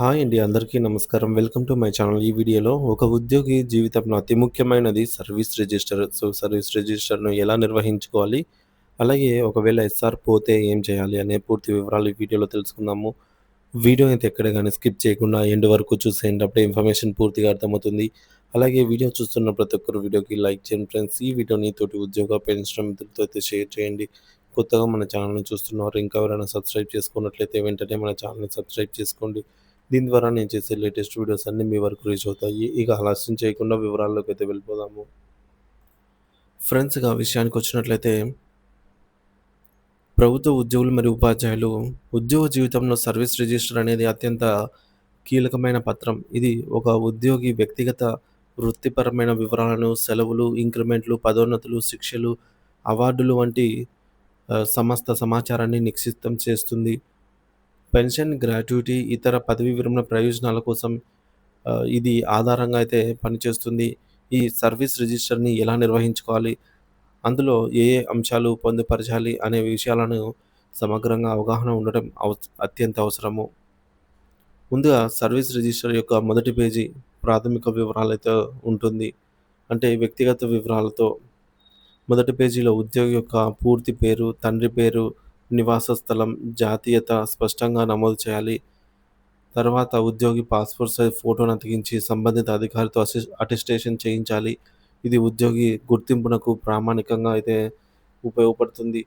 Hi అండి. అందరికీ నమస్కారం. Welcome to my channel. ఈ వీడియోలో ఒక ఉద్యోగి జీవితంలో అతి ముఖ్యమైనది సర్వీస్ రిజిస్టర్. సో, సర్వీస్ రిజిస్టర్‌ను ఎలా నిర్వహించుకోవాలి? అలాగే ఒకవేళ ఎస్ఆర్ పోతే ఏం చేయాలి? అనే పూర్తి వివరాలు ఈ వీడియోలో తెలుసుకుందాము. వీడియో అయితే ఎక్కడ కానీ స్కిప్ చేయకుండా ఎండ్ వరకు చూసేయండి. అప్పుడే ఇన్ఫర్మేషన్ పూర్తిగా అర్థమవుతుంది. అలాగే వీడియో చూస్తున్న ప్రతి ఒక్కరు వీడియోకి లైక్ చేయండి ఫ్రెండ్స్. ఈ వీడియోని తోటి ఉద్యోగ పెంచడం మిత్రులతో అయితే షేర్ చేయండి. కొత్తగా మన ఛానల్‌ని చూస్తున్నారు ఇంకా ఎవరైనా సబ్స్క్రైబ్ చేసుకున్నట్లయితే వెంటనే మన ఛానల్‌ని సబ్స్క్రైబ్ చేసుకోండి. దీని ద్వారా నేను చేసే లేటెస్ట్ వీడియోస్ అన్నీ మీ వరకు రీచ్ అవుతాయి. ఇక ఆలస్యం చేయకుండా వివరాల్లోకి అయితే వెళ్ళిపోదాము. ఫ్రెండ్స్ ఇక విషయానికొచ్చినట్లయితే ప్రభుత్వ ఉద్యోగులు మరియు ఉపాధ్యాయులు ఉద్యోగ జీవితంలో సర్వీస్ రిజిస్టర్ అనేది అత్యంత కీలకమైన పత్రం. ఇది ఒక ఉద్యోగి వ్యక్తిగత, వృత్తిపరమైన వివరాలను, సెలవులు, ఇంక్రిమెంట్లు, పదోన్నతులు, శిక్షలు, అవార్డులు వంటి సమస్త సమాచారాన్ని నిక్షిప్తం చేస్తుంది. పెన్షన్, గ్రాట్యుటీ, ఇతర పదవీ విరమణ ప్రయోజనాల కోసం ఇది ఆధారంగా అయితే పనిచేస్తుంది. ఈ సర్వీస్ రిజిస్టర్‌ని ఎలా నిర్వహించుకోవాలి? అందులో ఏ ఏ అంశాలు పొందుపరచాలి? అనే విషయాలను సమగ్రంగా అవగాహన ఉండడం అవ అత్యంత అవసరము. ముందుగా సర్వీస్ రిజిస్టర్ యొక్క మొదటి పేజీ ప్రాథమిక వివరాలతో ఉంటుంది. అంటే వ్యక్తిగత వివరాలతో మొదటి పేజీలో ఉద్యోగి యొక్క పూర్తి పేరు, తండ్రి పేరు, నివాస స్థలం, జాతీయత స్పష్టంగా నమోదు చేయాలి. తర్వాత ఉద్యోగి పాస్‌పోర్ట్ సైజ్ ఫోటోను అతికించి సంబంధిత అధికారితో అసి అటెస్టేషన్ చేయించాలి. ఇది ఉద్యోగి గుర్తింపునకు ప్రామాణికంగా అయితే ఉపయోగపడుతుంది.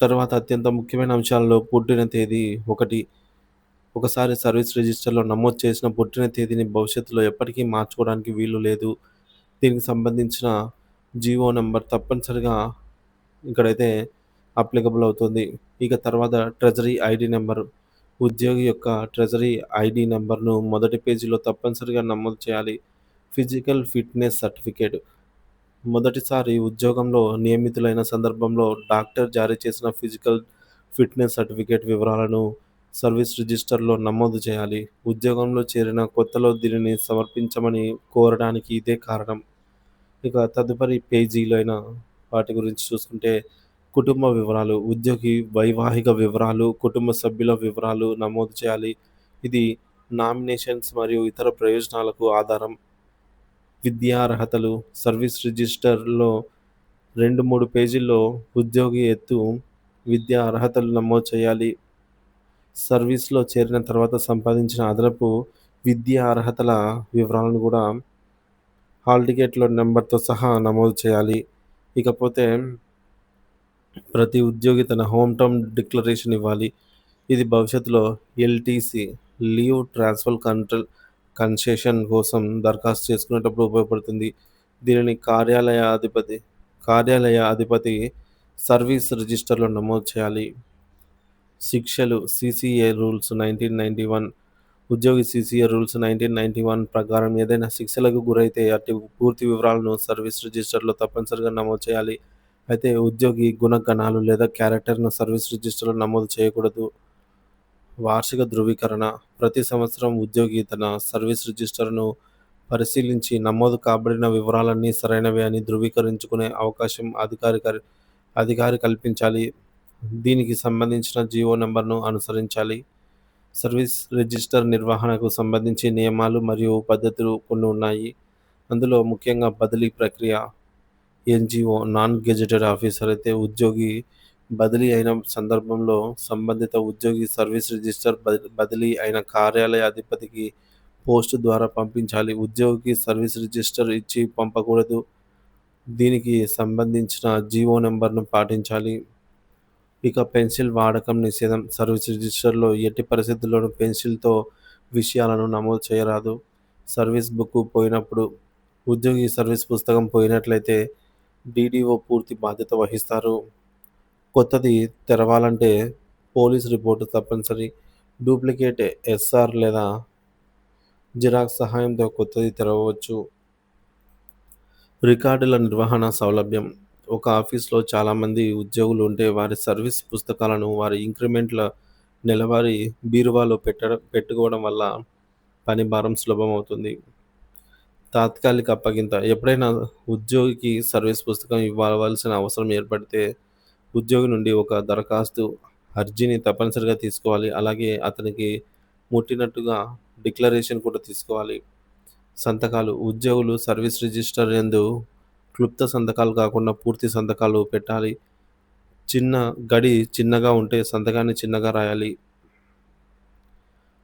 తర్వాత అత్యంత ముఖ్యమైన అంశాల్లో పుట్టిన తేదీ ఒకటి. ఒకసారి సర్వీస్ రిజిస్టర్‌లో నమోదు చేసిన పుట్టిన తేదీని భవిష్యత్తులో ఎప్పటికీ మార్చుకోవడానికి వీలు లేదు. దీనికి సంబంధించిన జీవో నెంబర్ తప్పనిసరిగా ఇక్కడైతే అప్లికబుల్ అవుతుంది. ఇక తర్వాత ట్రెజరీ ఐడి నెంబర్ ఉద్యోగి యొక్క ట్రెజరీ ఐడి నెంబర్ను మొదటి పేజీలో తప్పనిసరిగా నమోదు చేయాలి. Physical fitness certificate. మొదటిసారి ఉద్యోగంలో నియమితులైన సందర్భంలో డాక్టర్ జారీ చేసిన ఫిజికల్ ఫిట్‌నెస్ సర్టిఫికేట్ వివరాలను సర్వీస్ రిజిస్టర్‌లో నమోదు చేయాలి. ఉద్యోగంలో చేరిన కొత్తలో దీనిని సమర్పించమని కోరడానికి ఇదే కారణం. ఇక తదుపరి పేజీలైన వాటి గురించి చూసుకుంటే కుటుంబ వివరాలు. ఉద్యోగి వైవాహిక వివరాలు, కుటుంబ సభ్యుల వివరాలు నమోదు చేయాలి. ఇది నామినేషన్స్ మరియు ఇతర ప్రయోజనాలకు ఆధారం. విద్యా అర్హతలు. సర్వీస్ రిజిస్టర్‌లో 2, 3 పేజీల్లో ఉద్యోగి ఎత్తు, విద్యా అర్హతలు నమోదు చేయాలి. సర్వీస్‌లో చేరిన తర్వాత సంపాదించిన అదనపు విద్యా అర్హతల వివరాలను కూడా హాల్ టికెట్‌లో నెంబర్తో సహా నమోదు చేయాలి. ఇకపోతే ప్రతి ఉద్యోగి తన హోమ్ టౌన్ డిక్లరేషన్ ఇవ్వాలి. ఇది భవిష్యత్తులో LTC leave transfer control concession కోసం దరఖాస్తు చేసుకునేటప్పుడు ఉపయోగపడుతుంది. దీనిని కార్యాలయ అధిపతి కార్యాలయ అధిపతి సర్వీస్ రిజిస్టర్‌లో నమోదు చేయాలి. శిక్షలు సిసిఏ రూల్స్ 1991 ఉద్యోగి సీసీఏ రూల్స్ 1991 ప్రకారం ఏదైనా శిక్షలకు గురైతే అటు పూర్తి వివరాలను సర్వీస్ రిజిస్టర్‌లో తప్పనిసరిగా నమోదు చేయాలి. అయితే ఉద్యోగి గుణగణాలు లేదా క్యారెక్టర్‌ను సర్వీస్ రిజిస్టర్‌లో నమోదు చేయకూడదు. వార్షిక ధృవీకరణ. ప్రతి సంవత్సరం ఉద్యోగి తన సర్వీస్ రిజిస్టర్‌ను పరిశీలించి నమోదు కాబడిన వివరాలన్నీ సరైనవే అని ధృవీకరించుకునే అవకాశం అధికారి అధికారి కల్పించాలి. దీనికి సంబంధించిన జీవో నెంబర్ను అనుసరించాలి. సర్వీస్ రిజిస్టర్ నిర్వహణకు సంబంధించి నియమాలు మరియు పద్ధతులు కొన్ని ఉన్నాయి. అందులో ముఖ్యంగా బదిలీ ప్రక్రియ. ఎన్‌జీఓ నాన్ గెజెటెడ్ ఆఫీసర్ అయితే ఉద్యోగి బదిలీ అయిన సందర్భంలో సంబంధిత ఉద్యోగి సర్వీస్ రిజిస్టర్ బదిలీ అయిన కార్యాలయ అధిపతికి పోస్ట్ ద్వారా పంపించాలి. ఉద్యోగికి సర్వీస్ రిజిస్టర్ ఇచ్చి పంపకూడదు. దీనికి సంబంధించిన జీవో నెంబర్ను పాటించాలి. ఇక పెన్సిల్ వాడకం నిషేధం. సర్వీస్ రిజిస్టర్‌లో ఎట్టి పరిస్థితుల్లోనూ పెన్సిల్‌తో విషయాలను నమోదు చేయరాదు. సర్వీస్ బుక్ పోయినప్పుడు ఉద్యోగి సర్వీస్ పుస్తకం పోయినట్లయితే డీడీఓ పూర్తి బాధ్యత వహిస్తారు. కొత్తది తెరవాలంటే పోలీస్ రిపోర్ట్ తప్పనిసరి. డూప్లికేట్ ఎస్ఆర్ లేదా జిరాక్స్ సహాయంతో కొత్తది తెరవవచ్చు. రికార్డుల నిర్వహణ సౌలభ్యం. ఒక ఆఫీస్‌లో చాలామంది ఉద్యోగులు ఉంటే వారి సర్వీస్ పుస్తకాలను వారి ఇంక్రిమెంట్ల నెలవారీ బీరువాలో పెట్టడం పెట్టుకోవడం వల్ల పని భారం సులభమవుతుంది. తాత్కాలిక అప్పగింత. ఎప్పుడైనా ఉద్యోగికి సర్వీస్ పుస్తకం ఇవ్వవలసిన అవసరం ఏర్పడితే ఉద్యోగి నుండి ఒక దరఖాస్తు, అర్జీని తప్పనిసరిగా తీసుకోవాలి. అలాగే అతనికి ముట్టినట్టుగా డిక్లరేషన్ కూడా తీసుకోవాలి సంతకాలు ఉద్యోగులు సర్వీస్ రిజిస్టర్ ఎందు క్లుప్త సంతకాలు కాకుండా పూర్తి సంతకాలు పెట్టాలి చిన్న గడి చిన్నగా ఉంటే సంతకాన్ని చిన్నగా రాయాలి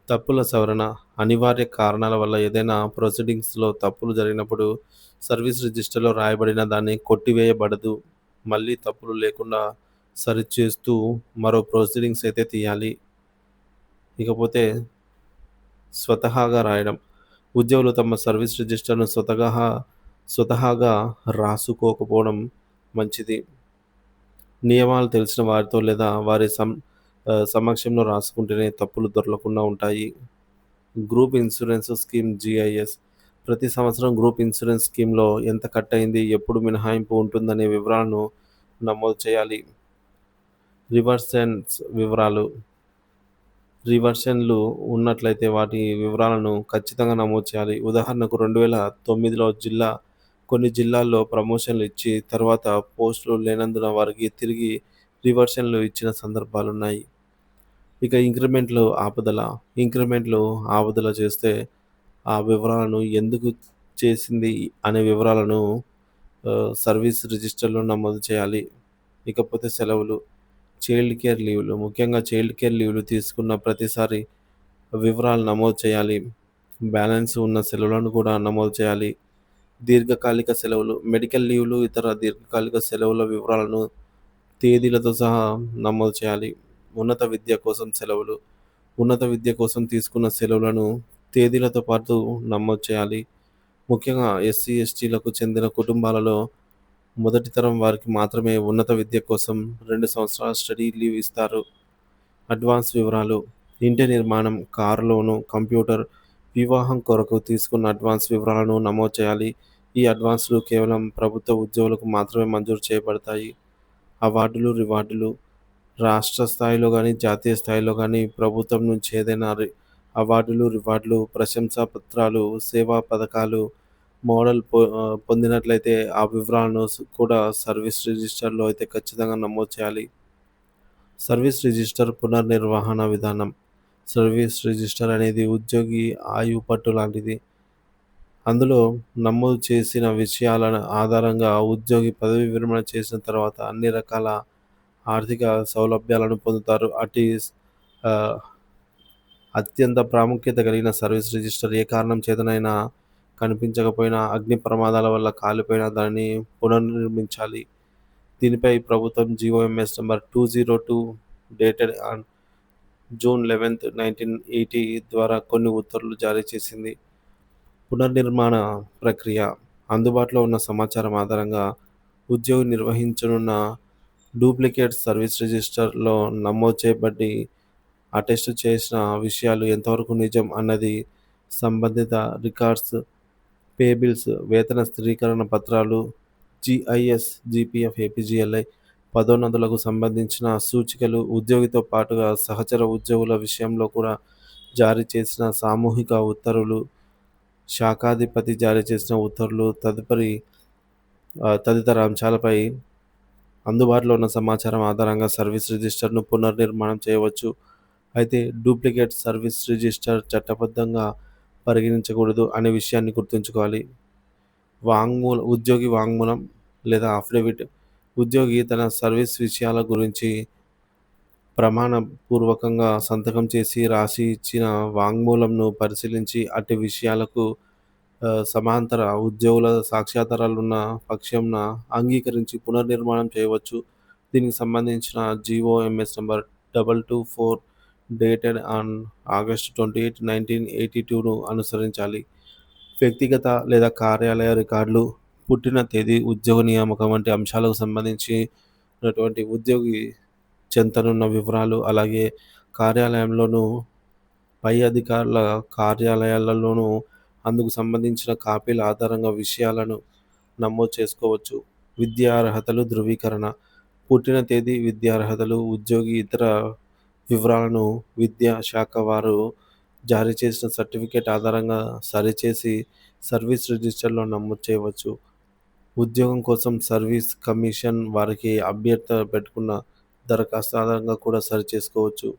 తప్పుల సవరణ అనివార్య కారణాల వల్ల ఏదైనా ప్రొసీడింగ్స్లో తప్పులు జరిగినప్పుడు సర్వీస్ రిజిస్టర్లో రాయబడిన దాన్ని కొట్టివేయబడదు. మళ్ళీ తప్పులు లేకుండా సరిచేస్తూ మరో ప్రొసీడింగ్స్ అయితే తీయాలి. ఇకపోతే స్వతహాగా రాయడం. ఉద్యోగులు తమ సర్వీస్ రిజిస్టర్ను స్వతహా స్వతహాగా రాసుకోకపోవడం మంచిది. నియమాలు తెలిసిన వారితో లేదా వారి సం సమక్షంలో రాసుకుంటేనే తప్పులు దొరకకుండా ఉంటాయి. Group insurance scheme GIS. ప్రతి సంవత్సరం గ్రూప్ ఇన్సూరెన్స్ స్కీమ్లో ఎంత కట్ అయింది ఎప్పుడు మినహాయింపు ఉంటుందనే వివరాలను నమోదు చేయాలి. రివర్సెన్స్ వివరాలు. రివర్షన్లు ఉన్నట్లయితే వాటి వివరాలను ఖచ్చితంగా నమోదు చేయాలి. ఉదాహరణకు రెండు వేల తొమ్మిదిలో జిల్లా కొన్ని జిల్లాల్లో ప్రమోషన్లు ఇచ్చి తర్వాత పోస్టులు లేనందున వారికి తిరిగి రివర్షన్లు ఇచ్చిన సందర్భాలు ఉన్నాయి ఇక ఇంక్రిమెంట్లు ఆపదల ఇంక్రిమెంట్లు ఆపదల చేస్తే ఆ వివరాలను ఎందుకు చేసింది అనే వివరాలను సర్వీస్ రిజిస్టర్లో నమోదు చేయాలి. ఇకపోతే సెలవులు చైల్డ్ కేర్ లీవ్లు ముఖ్యంగా చైల్డ్ కేర్ లీవ్లు తీసుకున్న ప్రతిసారి వివరాలు నమోదు చేయాలి. బ్యాలెన్స్ ఉన్న సెలవులను కూడా నమోదు చేయాలి. దీర్ఘకాలిక సెలవులు మెడికల్ లీవ్లు ఇతర దీర్ఘకాలిక సెలవుల వివరాలను తేదీలతో సహా నమోదు చేయాలి. ఉన్నత విద్య కోసం సెలవులు ఉన్నత విద్య కోసం తీసుకున్న సెలవులను తేదీలతో పాటు నమోదు చేయాలి. ముఖ్యంగా ఎస్సీ ఎస్టీలకు చెందిన కుటుంబాలలో మొదటి తరం వారికి మాత్రమే ఉన్నత విద్య కోసం రెండు సంవత్సరాల స్టడీ లీవ్ ఇస్తారు. అడ్వాన్స్ వివరాలు ఇంటి నిర్మాణం కారు లోను కంప్యూటర్ వివాహం కొరకు తీసుకున్న అడ్వాన్స్ వివరాలను నమోదు చేయాలి. ఈ అడ్వాన్స్లు కేవలం ప్రభుత్వ ఉద్యోగులకు మాత్రమే మంజూరు చేయబడతాయి. అవార్డులు రివార్డులు రాష్ట్ర స్థాయిలో కానీ జాతీయ స్థాయిలో కానీ ప్రభుత్వం నుంచి ఏదైనా రి- అవార్డులు రివార్డులు ప్రశంసా పత్రాలు సేవా పథకాలు మోడల్ పొ- పొందినట్లయితే ఆ వివరాలను కూడా సర్వీస్ రిజిస్టర్లో అయితే ఖచ్చితంగా నమోదు చేయాలి. సర్వీస్ రిజిస్టర్ పునర్నిర్వహణ విధానం. సర్వీస్ రిజిస్టర్ అనేది ఉద్యోగి ఆయువు పట్టు లాంటిది. అందులో నమోదు చేసిన విషయాల ఆధారంగా ఉద్యోగి పదవి విరమణ చేసిన తర్వాత అన్ని రకాల ఆర్థిక సౌలభ్యాలను పొందుతారు. అటు అత్యంత ప్రాముఖ్యత కలిగిన సర్వీస్ రిజిస్టర్ ఏ కారణం చేతనైనా కనిపించకపోయినా అగ్ని ప్రమాదాల వల్ల కాలిపోయినా దానిని పునర్నిర్మించాలి. దీనిపై ప్రభుత్వం GOMS number two zero two dated on June eleventh nineteen eighty ద్వారా కొన్ని ఉత్తర్వులు జారీ చేసింది. పునర్నిర్మాణ ప్రక్రియ అందుబాటులో ఉన్న సమాచారం ఆధారంగా ఉద్యోగి నిర్వహించనున్న డూప్లికేట్ సర్వీస్ రిజిస్టర్లో నమోదు చేయబడి అటెస్ట్ చేసిన విషయాలు ఎంతవరకు నిజం అన్నది సంబంధిత రికార్డ్స్ పే బిల్స్ వేతన స్థిరీకరణ పత్రాలు జిఐఎస్ జిపిఎఫ్ ఏపీజీఎల్ఐ పదోన్నతులకు సంబంధించిన సూచికలు ఉద్యోగితో పాటుగా సహచర ఉద్యోగుల విషయంలో కూడా జారీ చేసిన సామూహిక ఉత్తర్వులు శాఖాధిపతి జారీ చేసిన ఉత్తర్వులు తదుపరి తదితర అంశాలపై అందుబాటులో ఉన్న సమాచారం ఆధారంగా సర్వీస్ రిజిస్టర్ను పునర్నిర్మాణం చేయవచ్చు. అయితే డూప్లికేట్ సర్వీస్ రిజిస్టర్ చట్టబద్ధంగా పరిగణించకూడదు అనే విషయాన్ని గుర్తుంచుకోవాలి. వాంగ్మూల ఉద్యోగి వాంగ్మూలం లేదా అఫిడవిట్ ఉద్యోగి తన సర్వీస్ విషయాల గురించి ప్రమాణపూర్వకంగా సంతకం చేసి రాసి ఇచ్చిన వాంగ్మూలంను పరిశీలించి అటు విషయాలకు సమాంతర ఉద్యోగుల సాక్ష్యాధారాలు ఉన్న పక్షంన అంగీకరించి పునర్నిర్మాణం చేయవచ్చు. దీనికి సంబంధించిన GOMS number double two four dated on August twenty eight nineteen eighty టూను అనుసరించాలి. వ్యక్తిగత లేదా కార్యాలయ రికార్డులు పుట్టిన తేదీ ఉద్యోగ నియామకం వంటి అంశాలకు సంబంధించినటువంటి ఉద్యోగి చెంతనున్న వివరాలు అలాగే కార్యాలయంలోనూ పై అధికారుల కార్యాలయాలలోనూ అందుకు సంబంధించిన కాపీల ఆధారంగా విషయాలను నమోదు చేసుకోవచ్చు. విద్యార్హతలు ధృవీకరణ. పుట్టిన తేదీ విద్యార్హతలు ఉద్యోగి ఇతర వివరాలను విద్యా శాఖ వారు జారీ చేసిన సర్టిఫికేట్ ఆధారంగా సరిచేసి సర్వీస్ రిజిస్టర్లో నమోదు చేయవచ్చు. ఉద్యోగం కోసం సర్వీస్ కమిషన్ వారికి అభ్యర్థ పెట్టుకున్న దరఖాస్తు ఆధారంగా కూడా సరి చేసుకోవచ్చు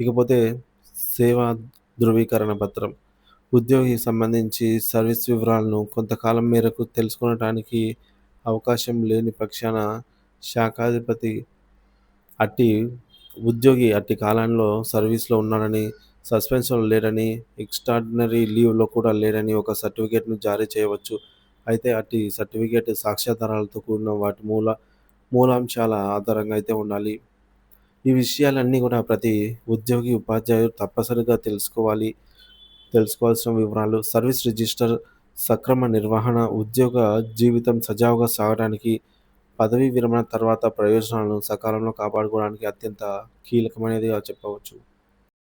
ఇకపోతే సేవా ధృవీకరణ పత్రం. ఉద్యోగికి సంబంధించి సర్వీస్ వివరాలను కొంతకాలం మేరకు తెలుసుకోవడానికి అవకాశం లేని పక్షాన శాఖాధిపతి అట్టి ఉద్యోగి అట్టి కాలంలో సర్వీస్లో ఉన్నాడని సస్పెన్షన్లో లేడని ఎక్స్ట్రాడినరీ లీవ్లో కూడా లేడని ఒక సర్టిఫికేట్ను జారీ చేయవచ్చు. అయితే అట్టి సర్టిఫికేట్ సాక్ష్యాధారాలతో కూడిన వాటి మూల మూలాంశాల ఆధారంగా అయితే ఉండాలి. ఈ విషయాలన్నీ కూడా ప్రతి ఉద్యోగి ఉపాధ్యాయుడు తప్పనిసరిగా తెలుసుకోవాలి. తెలుసుకోవాల్సిన వివరాలు. సర్వీస్ రిజిస్టర్ సక్రమ నిర్వహణ ఉద్యోగ జీవితం సజావుగా సాగడానికి పదవీ విరమణ తర్వాత ప్రయోజనాలను సకాలంలో కాపాడుకోవడానికి అత్యంత కీలకమైనదిగా చెప్పవచ్చు.